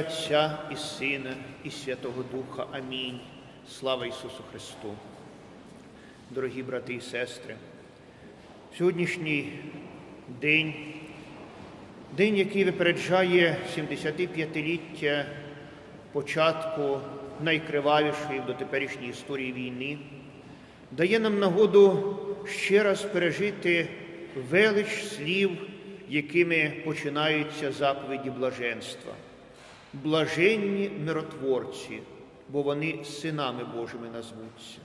Отця і Сина, і Святого Духа. Амінь. Слава Ісусу Христу. Дорогі брати і сестри, сьогоднішній день, день, який випереджає 75-ліття початку найкривавішої в дотеперішній історії війни, дає нам нагоду ще раз пережити велич слів, якими починаються заповіді блаженства. Блаженні миротворці, бо вони синами Божими назвуться.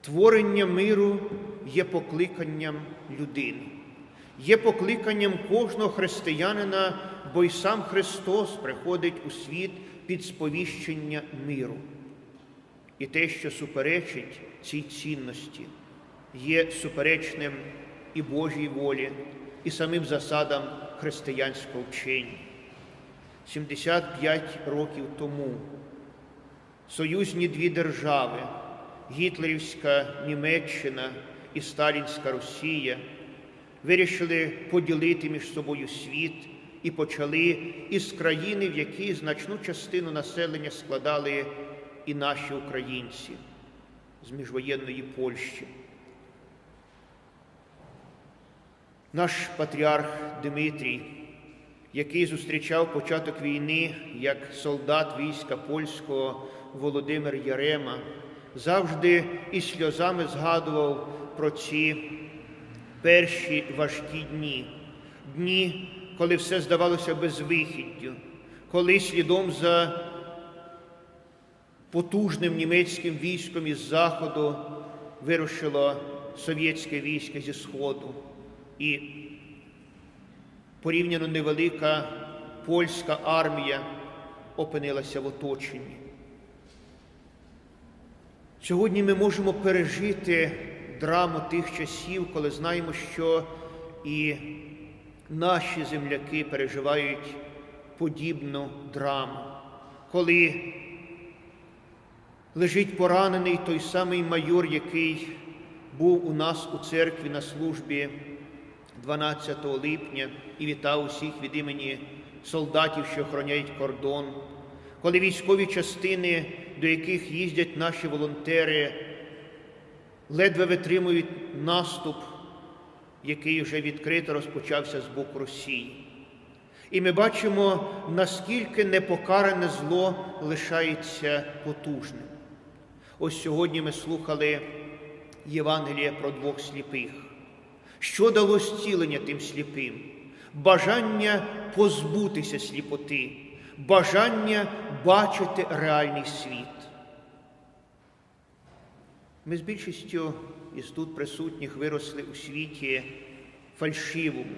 Творення миру є покликанням людини, є покликанням кожного християнина, бо й сам Христос приходить у світ під сповіщення миру. І те, що суперечить цій цінності, є суперечним і Божій волі, і самим засадам християнського вчення. 75 років тому союзні дві держави, Гітлерівська Німеччина і Сталінська Росія, вирішили поділити між собою світ і почали із країни, в якій значну частину населення складали і наші українці з міжвоєнної Польщі. Наш патріарх Дмитрій, який зустрічав початок війни як солдат війська польського Володимир Ярема, завжди із сльозами згадував про ці перші важкі дні, дні, коли все здавалося безвихіддю, коли слідом за потужним німецьким військом із заходу вирушило совєтське військо зі Сходу. І порівняно невелика польська армія опинилася в оточенні. Сьогодні ми можемо пережити драму тих часів, коли знаємо, що і наші земляки переживають подібну драму, коли лежить поранений той самий майор, який був у нас у церкві на службі 12 липня і вітав усіх від імені солдатів, що охороняють кордон, коли військові частини, до яких їздять наші волонтери, ледве витримують наступ, який вже відкрито розпочався з боку Росії. І ми бачимо, наскільки непокаране зло лишається потужним. Ось сьогодні ми слухали Євангелія про двох сліпих. Що дало зцілення тим сліпим? Бажання позбутися сліпоти, бажання бачити реальний світ. Ми з більшістю із тут присутніх виросли у світі фальшивому,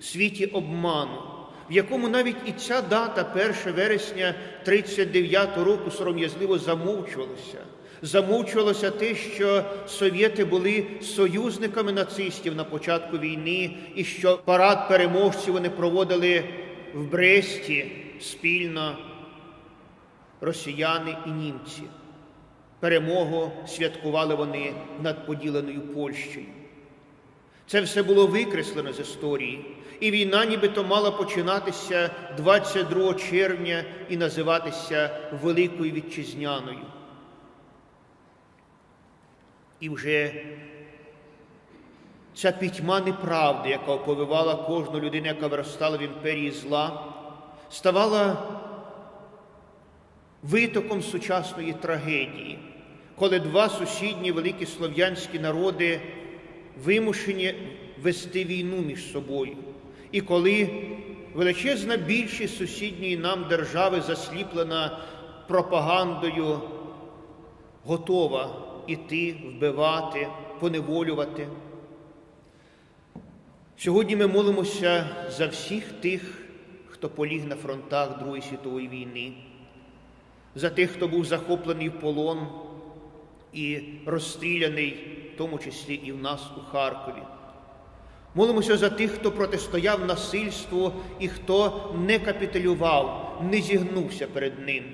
світі обману, в якому навіть і ця дата, 1 вересня 39 року, сором'язливо замовчувалася. Замовчувалося те, що совєти були союзниками нацистів на початку війни, і що парад переможців вони проводили в Бресті спільно росіяни і німці. Перемогу святкували вони над поділеною Польщею. Це все було викреслено з історії, і війна нібито мала починатися 22 червня і називатися Великою Вітчизняною. І вже ця пітьма неправди, яка оповивала кожну людину, яка виростала в імперії зла, ставала витоком сучасної трагедії, коли два сусідні великі слов'янські народи вимушені вести війну між собою, і коли величезна більшість сусідньої нам держави, засліплена пропагандою, готова іти, вбивати, поневолювати. Сьогодні ми молимося за всіх тих, хто поліг на фронтах Другої світової війни, за тих, хто був захоплений в полон і розстріляний, в тому числі і в нас у Харкові. Молимося за тих, хто протистояв насильству і хто не капітулював, не зігнувся перед ним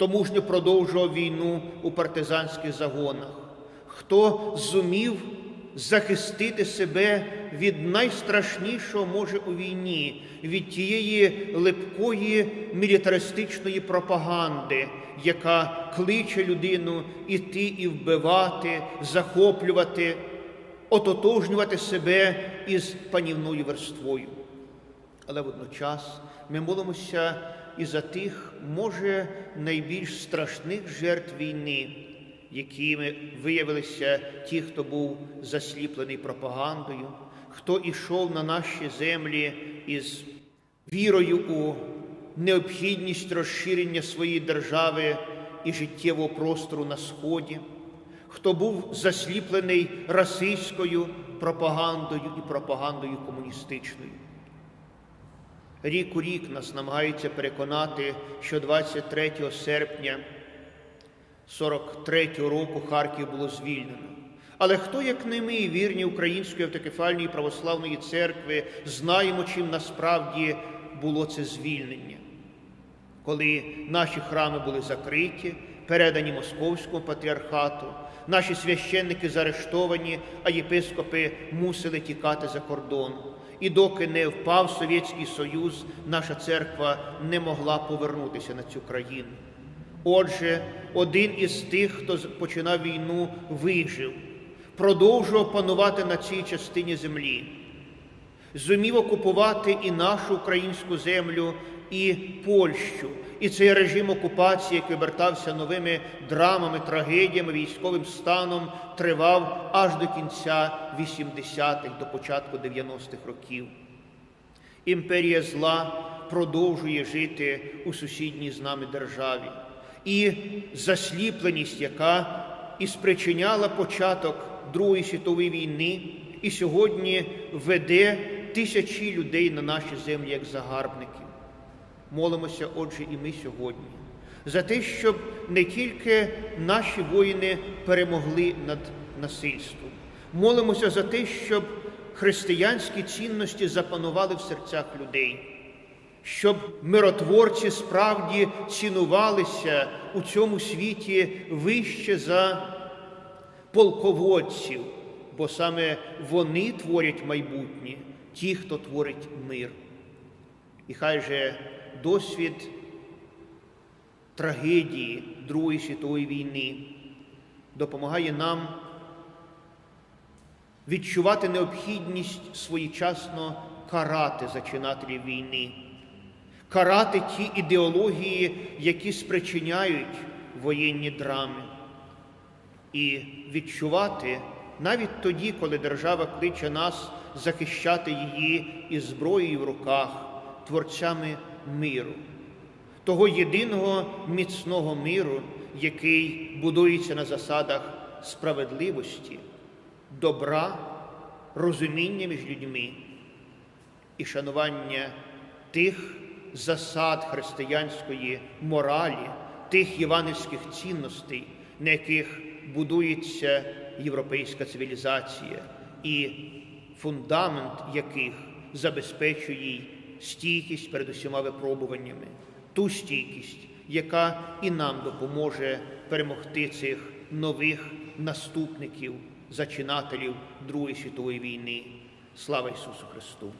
хто мужньо продовжував війну у партизанських загонах, хто зумів захистити себе від найстрашнішого може у війні, від тієї липкої мілітаристичної пропаганди, яка кличе людину іти і вбивати, захоплювати, ототожнювати себе із панівною верствою. Але водночас ми молимося і за тих, може, найбільш страшних жертв війни, якими виявилися ті, хто був засліплений пропагандою, хто ішов на наші землі із вірою у необхідність розширення своєї держави і життєвого простору на Сході, хто був засліплений расистською пропагандою і пропагандою комуністичною. Рік у рік нас намагаються переконати, що 23 серпня 43 року Харків було звільнено. Але хто, як не ми, вірні Української автокефальної православної церкви, знаємо, чим насправді було це звільнення, коли наші храми були закриті, передані Московському патріархату, наші священники заарештовані, а єпископи мусили тікати за кордон. І доки не впав Совєтський Союз, наша церква не могла повернутися на цю країну. Отже, один із тих, хто починав війну, вижив, продовжував панувати на цій частині землі, зумів окупувати і нашу українську землю, і Польщу. І цей режим окупації, який обертався новими драмами, трагедіями, військовим станом, тривав аж до кінця 80-х, до початку 90-х років. Імперія зла продовжує жити у сусідній з нами державі. І засліпленість, яка і спричиняла початок Другої світової війни, і сьогодні веде тисячі людей на наші землі як загарбників. Молимося, отже, і ми сьогодні, за те, щоб не тільки наші воїни перемогли над насильством, молимося за те, щоб християнські цінності запанували в серцях людей, щоб миротворці справді цінувалися у цьому світі вище за полководців, бо саме вони творять майбутнє, ті, хто творить мир. І хай же досвід трагедії Другої світової війни допомагає нам відчувати необхідність своєчасно карати зачинателів війни, карати ті ідеології, які спричиняють воєнні драми, і відчувати навіть тоді, коли держава кличе нас захищати її із зброєю в руках, творцями миру, того єдиного міцного миру, який будується на засадах справедливості, добра, розуміння між людьми і шанування тих засад християнської моралі, тих євангельських цінностей, на яких будується європейська цивілізація, і фундамент яких забезпечує їй стійкість перед усіма випробуваннями, ту стійкість, яка і нам допоможе перемогти цих нових наступників, зачинателів Другої світової війни. Слава Ісусу Христу!